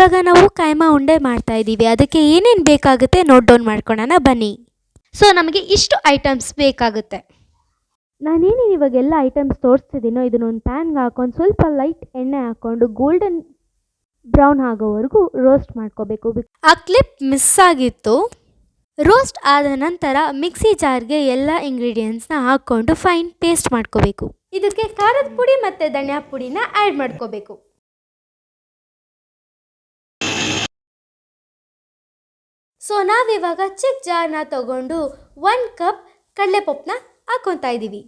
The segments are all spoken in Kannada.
ಇವಾಗ ನಾವು ಕೈಮಾ ಉಂಡೆ ಮಾಡ್ತಾ ಇದ್ದೀವಿ. ಅದಕ್ಕೆ ಏನೇನು ಬೇಕಾಗುತ್ತೆ ನೋಟ್ ಡೌನ್ ಮಾಡ್ಕೊಳ್ಳೋಣ ಬನ್ನಿ. ಸೊ ನಮಗೆ ಇಷ್ಟು ಐಟಮ್ಸ್ ಬೇಕಾಗುತ್ತೆ. ನಾನೇನೇನು ಇವಾಗ ಎಲ್ಲ ಐಟಮ್ಸ್ ತೋರಿಸ್ತಿದ್ದೀನೋ ಇದನ್ನೊಂದು ಪ್ಯಾನ್ಗೆ ಹಾಕೊಂಡು ಸ್ವಲ್ಪ ಲೈಟ್ ಎಣ್ಣೆ ಹಾಕ್ಕೊಂಡು ಗೋಲ್ಡನ್ ಬ್ರೌನ್ ಆಗೋವರೆಗೂ ರೋಸ್ಟ್ ಮಾಡ್ಕೋಬೇಕು. ಆ ಕ್ಲಿಪ್ ಮಿಸ್ ಆಗಿತ್ತು. ರೋಸ್ಟ್ ಆದ ನಂತರ ಮಿಕ್ಸಿ ಜಾರ್ಗೆ ಎಲ್ಲ ಇಂಗ್ರೀಡಿಯೆಂಟ್ಸ್ನ ಹಾಕ್ಕೊಂಡು ಫೈನ್ ಪೇಸ್ಟ್ ಮಾಡ್ಕೋಬೇಕು. ಇದಕ್ಕೆ ಖಾರದ ಪುಡಿ ಮತ್ತು ಧನಿಯಾ ಪುಡಿನ ಆ್ಯಡ್ ಮಾಡ್ಕೋಬೇಕು. ಸೊ ನಾವಿವಾಗ ಚಿಕ್ಕ ಜಾರ್ನ ತಗೊಂಡು ಒನ್ ಕಪ್ ಕಡಲೆಪಪ್ಪನ್ನ ಹಾಕ್ಕೊತಾ ಇದ್ದೀವಿ.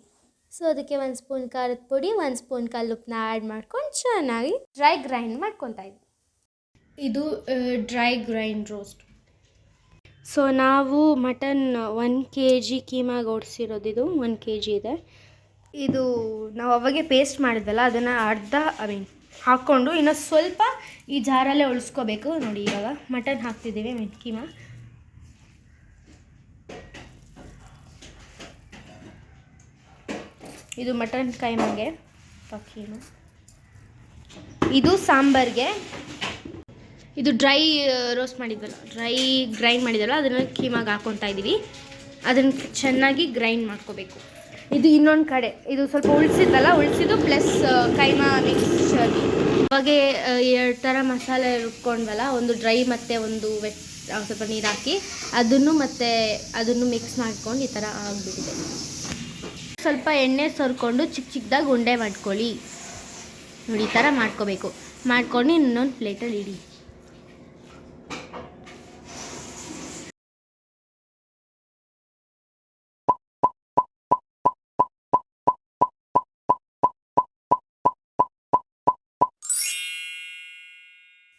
ಸೊ ಅದಕ್ಕೆ ಒಂದು ಸ್ಪೂನ್ ಖಾರದ ಪುಡಿ ಒಂದು ಸ್ಪೂನ್ ಕಲ್ಲುಪ್ಪನ್ನ ಆ್ಯಡ್ ಮಾಡ್ಕೊಂಡು ಚೆನ್ನಾಗಿ ಡ್ರೈ ಗ್ರೈಂಡ್ ಮಾಡ್ಕೊತಾ ಇದ್ವಿ ಇದು ಡ್ರೈ ಗ್ರೈಂಡ್ ರೋಸ್ಟ್ ಸೊ ನಾವು ಮಟನ್ ಒನ್ ಕೆ ಜಿ ಕೀಮಾಗ ಇದು ಒನ್ ಕೆ ಜಿ ಇದೆ. ಇದು ನಾವು ಅವಾಗೆ ಪೇಸ್ಟ್ ಮಾಡಿದ್ವಲ್ಲ ಅದನ್ನು ಅರ್ಧ ಐ ಮೀನ್ ಹಾಕ್ಕೊಂಡು ಇನ್ನು ಸ್ವಲ್ಪ ಈ ಜಾರಲ್ಲೇ ಉಳಿಸ್ಕೋಬೇಕು. ನೋಡಿ ಇವಾಗ ಮಟನ್ ಹಾಕ್ತಿದ್ದೀವಿ ಮೀನ್ ಕೀಮಾ. ಇದು ಮಟನ್ ಕೈಮಾಗೆ ಕೀಮಾ ಇದು ಸಾಂಬಾರ್ಗೆ. ಇದು ಡ್ರೈ ರೋಸ್ಟ್ ಮಾಡಿದ್ವಲ್ಲ, ಡ್ರೈ ಗ್ರೈಂಡ್ ಮಾಡಿದ್ವಲ್ಲ, ಅದನ್ನು ಕೀಮಾಗಿ ಹಾಕ್ಕೊತಾ ಇದ್ದೀವಿ ಅದನ್ನು ಚೆನ್ನಾಗಿ ಗ್ರೈಂಡ್ ಮಾಡ್ಕೋಬೇಕು. ಇದು ಇನ್ನೊಂದು ಕಡೆ, ಇದು ಸ್ವಲ್ಪ ಉಳಿಸಿದ್ವಲ್ಲ ಉಳಿಸಿದ್ದು ಪ್ಲಸ್ ಕೈಮಾ ಮಿಕ್ಸ್ಚರ್ ಅವಾಗೆ ಎರಡು ಥರ ಮಸಾಲೆ ರುಬ್ಕೊಂಡ್ವಲ್ಲ, ಒಂದು ಡ್ರೈ ಮತ್ತು ಒಂದು ವೆಟ್ ಸ್ವಲ್ಪ ನೀರು ಹಾಕಿ, ಅದನ್ನು ಮತ್ತು ಅದನ್ನು ಮಿಕ್ಸ್ ಮಾಡ್ಕೊಂಡು ಈ ಥರ ಆಗಿಬಿಟ್ಟಿದೆ. ಸ್ವಲ್ಪ ಎಣ್ಣೆ ಸರ್ಕೊಂಡು ಚಿಕ್ಕ ಚಿಕ್ಕದಾಗಿ ಉಂಡೆ ಮಾಡ್ಕೊಳ್ಳಿ. ನೋಡಿ, ಈ ಥರ ಮಾಡ್ಕೋಬೇಕು. ಮಾಡ್ಕೊಂಡು ಇನ್ನೊಂದು ಪ್ಲೇಟಲ್ಲಿ ಇಡಿ.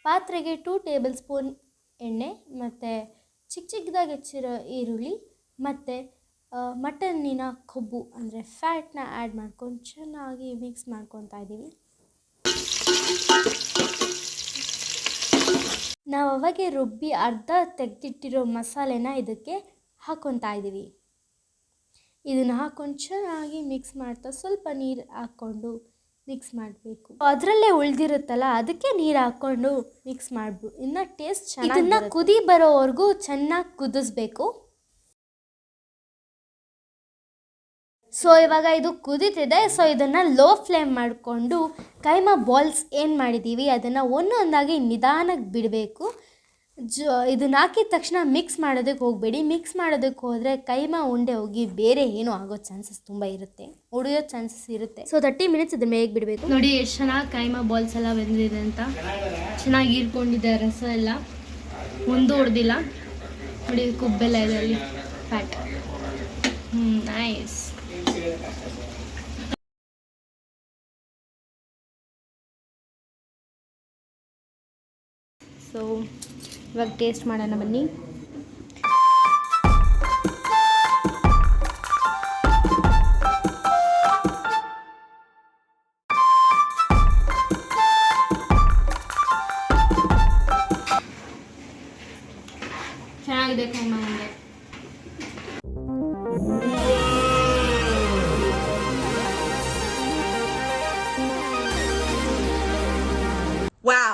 ಪಾತ್ರೆಗೆ ಟೂ ಟೇಬಲ್ ಸ್ಪೂನ್ ಎಣ್ಣೆ ಮತ್ತು ಚಿಕ್ಕ ಚಿಕ್ಕದಾಗಿ ಹೆಚ್ಚಿರೋ ಈರುಳ್ಳಿ ಮತ್ತು ಮಟನ್ನಿನ ಕೊಬ್ಬು ಅಂದರೆ ಫ್ಯಾಟ್ನ ಆ್ಯಡ್ ಮಾಡ್ಕೊಂಡು ಚೆನ್ನಾಗಿ ಮಿಕ್ಸ್ ಮಾಡ್ಕೊತಾ ಇದ್ದೀವಿ. ನಾವು ಅವಾಗೆ ರುಬ್ಬಿ ಅರ್ಧ ತೆಗೆದಿಟ್ಟಿರೋ ಮಸಾಲೆನ ಇದಕ್ಕೆ ಹಾಕ್ಕೊತಾ ಇದ್ದೀವಿ. ಇದನ್ನು ಹಾಕ್ಕೊಂಡು ಚೆನ್ನಾಗಿ ಮಿಕ್ಸ್ ಮಾಡ್ತಾ ಸ್ವಲ್ಪ ನೀರು ಹಾಕ್ಕೊಂಡು ಮಿಕ್ಸ್ ಮಾಡಬೇಕು. ಅದರಲ್ಲೇ ಉಳಿದಿರುತ್ತಲ್ಲ ಅದಕ್ಕೆ ನೀರು ಹಾಕ್ಕೊಂಡು ಮಿಕ್ಸ್ ಮಾಡ್ಬೋದು ಇನ್ನು ಟೇಸ್ಟ್ ಚೆನ್ನಾಗಿ ಇದನ್ನು ಕುದಿ ಬರೋವರೆಗೂ ಚೆನ್ನಾಗಿ ಕುದಿಸ್ಬೇಕು. ಸೊ ಇವಾಗ ಇದು ಕುದೀತಿದೆ. ಸೊ ಇದನ್ನು ಲೋ ಫ್ಲೇಮ್ ಮಾಡಿಕೊಂಡು ಕೈಮಾ ಬಾಲ್ಸ್ ಏನು ಮಾಡಿದ್ದೀವಿ ಅದನ್ನು ಒಂದೊಂದಾಗಿ ನಿಧಾನಕ್ಕೆ ಬಿಡಬೇಕು. ಜೊ, ಇದನ್ನ ಹಾಕಿದ ತಕ್ಷಣ ಮಿಕ್ಸ್ ಮಾಡೋದಕ್ಕೆ ಹೋಗಬೇಡಿ. ಮಿಕ್ಸ್ ಮಾಡೋದಕ್ಕೆ ಹೋದರೆ ಕೈಮಾ ಉಂಡೆ ಹೋಗಿ ಬೇರೆ ಏನು ಆಗೋ ಚಾನ್ಸಸ್ ತುಂಬ ಇರುತ್ತೆ. ಉಡಿಯೋ ಚಾನ್ಸಸ್ ಇರುತ್ತೆ. ಸೊ ತರ್ಟಿ ಮಿನಿಟ್ಸ್ ಇದನ್ನ ಮೇಗ್ ಬಿಡಬೇಕು. ನೋಡಿ, ಎಷ್ಟು ಚೆನ್ನಾಗಿ ಕೈಮಾ ಬಾಲ್ಸ್ ಎಲ್ಲ ಬೆಂದಿದೆ ಅಂತ. ಚೆನ್ನಾಗಿ ಹೀರ್ಕೊಂಡಿದೆ ರಸ ಎಲ್ಲ. ಒಂದು ಹೊಡೆದಿಲ್ಲ. ನೋಡಿ, ಕುಬ್ಬೆಲ್ಲ ಇದೆ ಅಲ್ಲಿ. ಫ್ಯಾಟ್ ಹ್ಞೂ ನೈಸ್ ಸೊ ಇವಾಗ ಟೇಸ್ಟ್ ಮಾಡೋಣ ಬನ್ನಿ. ಚೆನ್ನಾಗಿದೆ ಕೈಮಾ ಉಂಡೆ Wow.